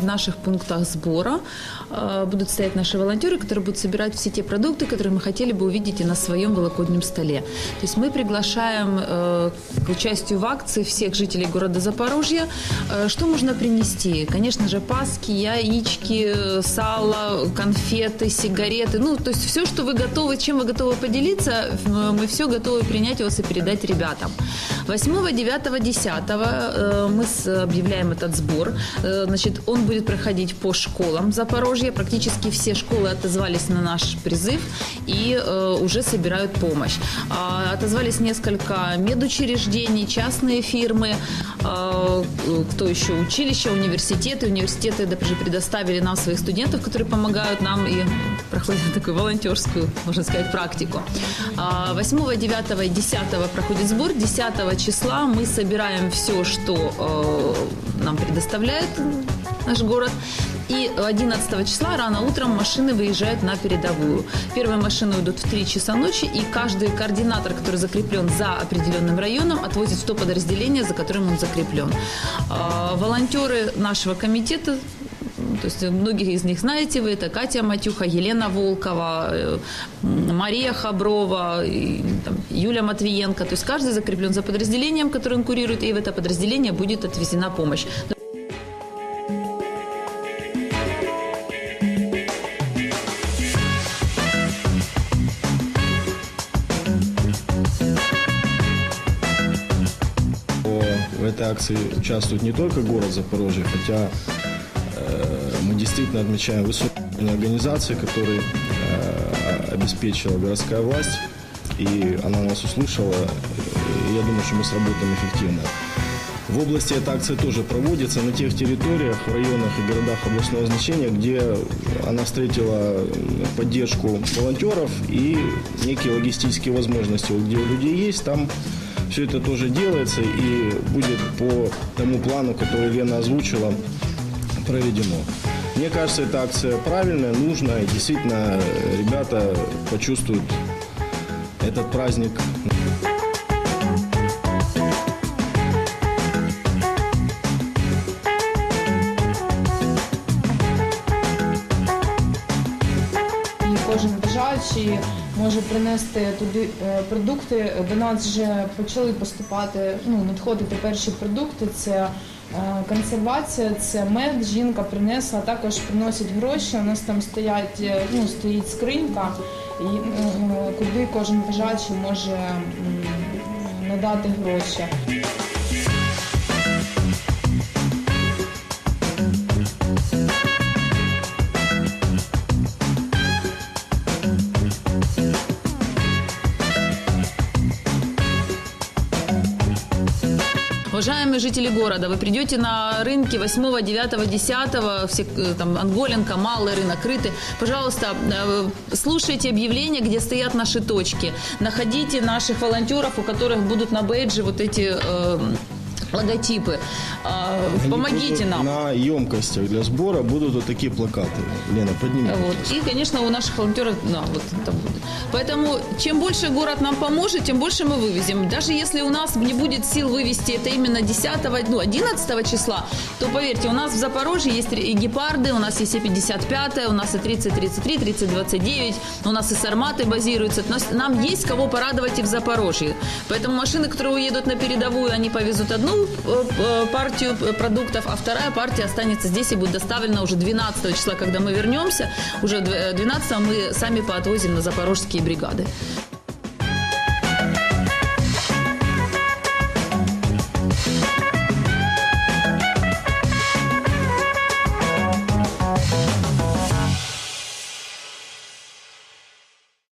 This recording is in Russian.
в наших пунктах сбора э, будут стоять наши волонтеры, которые будут собирать все те продукты, которые мы хотели бы увидеть и на своем великоднем столе. То есть мы приглашаем э, к участию в акции всех жителей города Запорожья. Э, Что можно принести? Конечно же, паски, яички, сало, конфеты, сигареты. Ну, то есть все, что вы готовы, чем вы готовы поделиться, мы все готовы принять вас и передать ребятам. 8, 9, 10 э, мы объявляем этот сбор. Значит, он будет проходить по школам Запорожья. Практически все школы отозвались на наш призыв и э, уже собирают помощь. А, Отозвались несколько медучреждений, частные фирмы, э, кто еще, училища, университеты. Университеты даже предоставили нам своих студентов, которые помогают нам и проходят такую волонтерскую, можно сказать, практику. А, 8, 9 и 10 проходит сбор. 10 числа мы собираем все, что э, нам предоставляет наш город. И 11 числа рано утром машины выезжают на передовую. Первые машины уйдут в 3 часа ночи, и каждый координатор, который закреплен за определенным районом, отвозит то подразделение, за которым он закреплен. А, Волонтеры нашего комитета то есть многих из них знаете вы, это Катя Матюха, Елена Волкова, э, Мария Хаброва, Юля Матвиенко. То есть каждый закреплен за подразделением, которое он курирует, и в это подразделение будет отвезена помощь. Этой акции участвует не только город Запорожье, хотя э, мы действительно отмечаем высокий уровень организации, который э, обеспечила городская власть, и она нас услышала, и я думаю, что мы сработаем эффективно. В области эта акция тоже проводится на тех территориях, в районах и городах областного значения, где она встретила поддержку волонтеров и некие логистические возможности. Вот где у людей есть, там все это тоже делается и будет по тому плану, который Лена озвучила, проведено. Мне кажется, эта акция правильная, нужная, и действительно ребята почувствуют этот праздник кожен бажаючий може принести туди е, продукти. До нас вже почали поступати, ну надходити перші продукти. Це е, консервація, це мед. Жінка принесла, також приносять гроші. У нас там стоять, е, ну стоїть скринька, і куди кожен бажаючий може надати гроші. Уважаемые жители города, вы придете на рынки 8, 9, 10, все, э, там, Анголенко, Малый рынок, Крыты. Пожалуйста, э, слушайте объявления, где стоят наши точки. Находите наших волонтеров, у которых будут на бейджи вот эти э, логотипы. А, Помогите нам. На емкостях для сбора будут вот такие плакаты. Лена, подними. Вот. И, конечно, у наших волонтеров, да, вот это будет. Поэтому, чем больше город нам поможет, тем больше мы вывезем. Даже если у нас не будет сил вывести это именно 10, ну, 11 числа, то, поверьте, у нас в Запорожье есть и гепарды, у нас есть и 55 у нас и 30-33, 30-29, у нас и сарматы базируются. Есть нам есть кого порадовать и в Запорожье. Поэтому машины, которые уедут на передовую, они повезут одну э, э, партию продуктов, а вторая партия останется здесь и будет доставлена уже 12 числа, когда мы вернемся. Уже дв- э, 12 мы сами поотвозим на запорожские бригады.